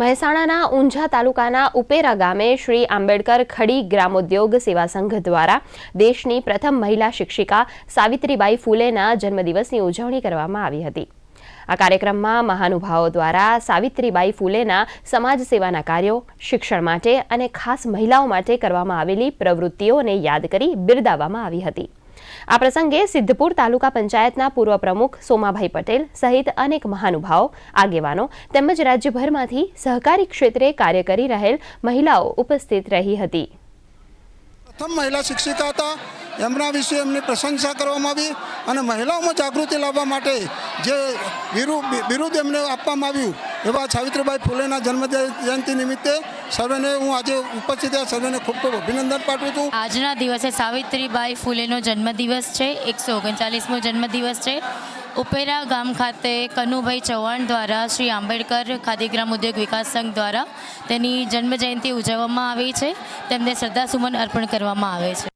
મહેસાણાના ઊંઝા તાલુકાના ઉપેરા ગામે શ્રી આંબેડકર ખડી ગ્રામોદ્યોગ સેવા સંઘ દ્વારા દેશની પ્રથમ મહિલા શિક્ષિકા સાવિત્રીબાઈ ફૂલેના જન્મદિવસની ઉજવણી કરવામાં આવી હતી. આ કાર્યક્રમમાં મહાનુભાવો દ્વારા સાવિત્રીબાઈ ફૂલેના સમાજ સેવાના કાર્યો, શિક્ષણ માટે અને ખાસ મહિલાઓ માટે કરવામાં આવેલી પ્રવૃત્તિઓને યાદ કરી બિરદાવવામાં આવી હતી. આ પ્રસંગે સિદ્ધપુર તાલુકા પંચાયતના પૂર્વ પ્રમુખ સોમાભાઈ પટેલ સહિત અનેક મહાનુભાવો, આગેવાનો તેમજ રાજ્યભરમાંથી સહકારી ક્ષેત્રે કાર્ય કરી રહેલ મહિલાઓ ઉપસ્થિત રહી હતી. પ્રથમ મહિલા શિક્ષિકા હતા. એમના વિશે એમની પ્રશંસા કરવામાં આવી અને મહિલાઓમાં જાગૃતિ લાવવા માટે જે બિરુ- બિરુદ એમને આપવામાં આવ્યું એવા સાવિત્રીબાઈ ફૂલેના જન્મ જયંતિ નિમિત્તે સર્વેને હું આજે ઉપસ્થિત સર્વેને ખૂબ ખૂબ અભિનંદન પાઠવું છું. આજના દિવસે સાવિત્રીબાઈ ફૂલેનો જન્મદિવસ છે, એકસો ઓગણચાલીસમો જન્મદિવસ છે. ઉપેરા ગામ ખાતે કનુભાઈ ચૌહાણ દ્વારા શ્રી આંબેડકર ખાદીગ્રામ ઉદ્યોગ વિકાસ સંઘ દ્વારા તેની જન્મજયંતિ ઉજવવામાં આવી છે. તેમને શ્રદ્ધાસુમન અર્પણ કરવામાં આવે છે.